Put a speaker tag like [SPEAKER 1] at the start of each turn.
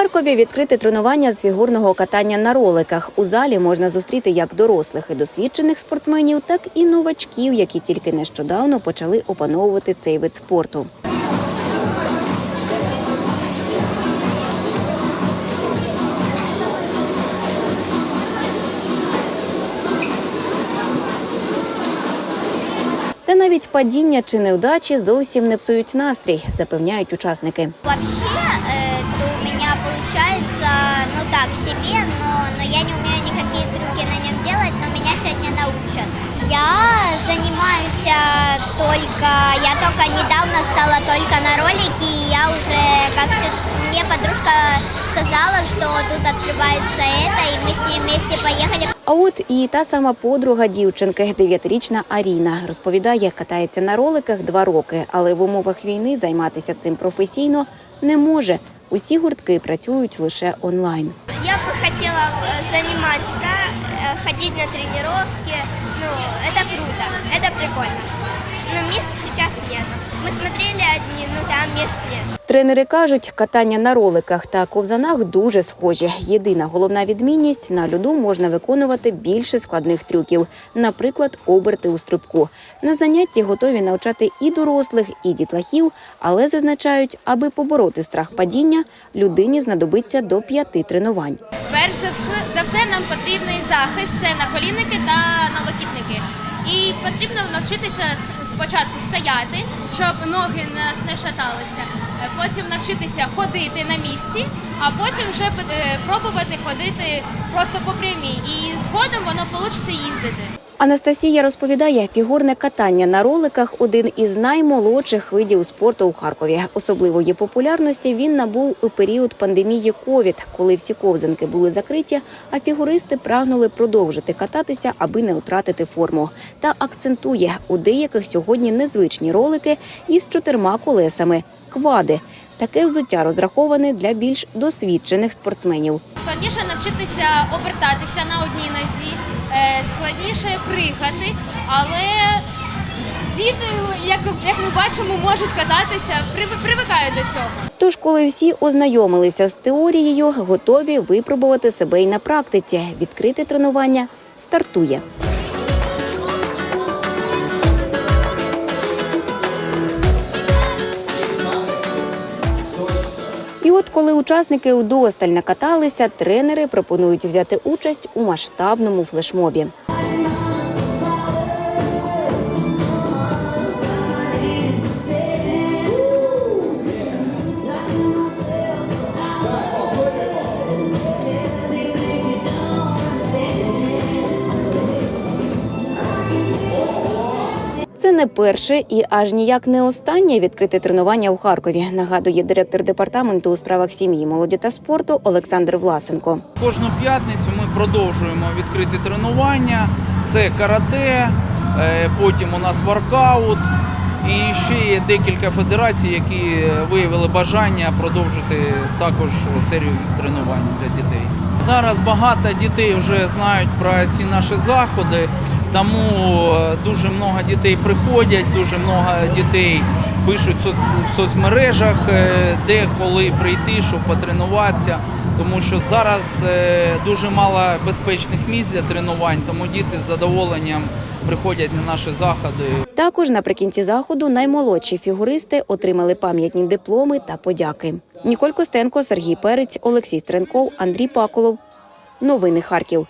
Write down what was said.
[SPEAKER 1] Харкові відкрите тренування з фігурного катання на роликах. У залі можна зустріти як дорослих і досвідчених спортсменів, так і новачків, які тільки нещодавно почали опановувати цей вид спорту. Та навіть падіння чи невдачі зовсім не псують настрій, запевняють учасники.
[SPEAKER 2] Вообще, себе, но, но я не умею никакие трюки на нем делать, но меня сегодня научат. Я занимаюсь а, только, я только недавно стала только на ролике, и я уже, как всё- мне подружка сказала, что тут открывается это, и мы с ней вместе поехали.
[SPEAKER 1] А от і та сама подруга дівчинки, дев'ятирічна Аріна, розповідає, катається на роликах два роки, але в умовах війни займатися цим професійно не може. Усі гуртки працюють лише онлайн.
[SPEAKER 2] Я бы хотела э, заниматься, э, ходить на тренировки. Ну, это круто, это прикольно. Но мест сейчас нет. Мы смотрели одни, но там мест нет.
[SPEAKER 1] Тренери кажуть, катання на роликах та ковзанах дуже схожі. Єдина головна відмінність на льоду можна виконувати більше складних трюків, наприклад, оберти у стрибку. На занятті готові навчати і дорослих, і дітлахів, але зазначають, аби побороти страх падіння, людині знадобиться до п'яти тренувань.
[SPEAKER 3] Перш за все, за все нам потрібний захист це наколінники та налокітники. І потрібно навчитися спочатку стояти, щоб ноги нас не шаталися. Потім навчитися ходити на місці, а потім вже е, пробувати ходити просто по прямій. І згодом воно вийде їздити.
[SPEAKER 1] Анастасія розповідає, фігурне катання на роликах один із наймолодших видів спорту у Харкові. Особливої популярності він набув у період пандемії ковід, коли всі ковзанки були закриті, а фігуристи прагнули продовжити кататися, аби не втратити форму. Та акцентує у деяких сьогодні незвичні ролики із чотирма колесами квади. Таке взуття розраховане для більш досвідчених спортсменів.
[SPEAKER 3] Складніше навчитися обертатися на одній нозі, складніше пригати, але діти, як, як ми бачимо, можуть кататися, прив- привикають до цього.
[SPEAKER 1] Тож, коли всі ознайомилися з теорією, готові випробувати себе й на практиці. Відкрите тренування стартує. Коли учасники удосталь накаталися, тренери пропонують взяти участь у масштабному флешмобі. Не перше і аж ніяк не останнє відкрите тренування у Харкові. Нагадує директор департаменту у справах сім'ї, молоді та спорту Олександр Власенко.
[SPEAKER 4] Кожну п'ятницю ми продовжуємо відкриті тренування. Це карате, е, потім у нас воркаут. І ще є декілька федерацій, які виявили бажання продовжити також серію тренувань для дітей. Зараз багато дітей вже знають про ці наші заходи, тому е, дуже багато дітей приходять, дуже багато дітей пишуть в соцмережах, е, де коли прийти, щоб потренуватися. Тому що зараз е, дуже мало безпечних місць для тренувань, тому діти з задоволенням приходять на наші заходи.
[SPEAKER 1] Також наприкінці заходу наймолодші фігуристи отримали пам'ятні дипломи та подяки. Ніколь Костенко, Сергій Перець, Олексій Стренков, Андрій Паколов. Новини Харків.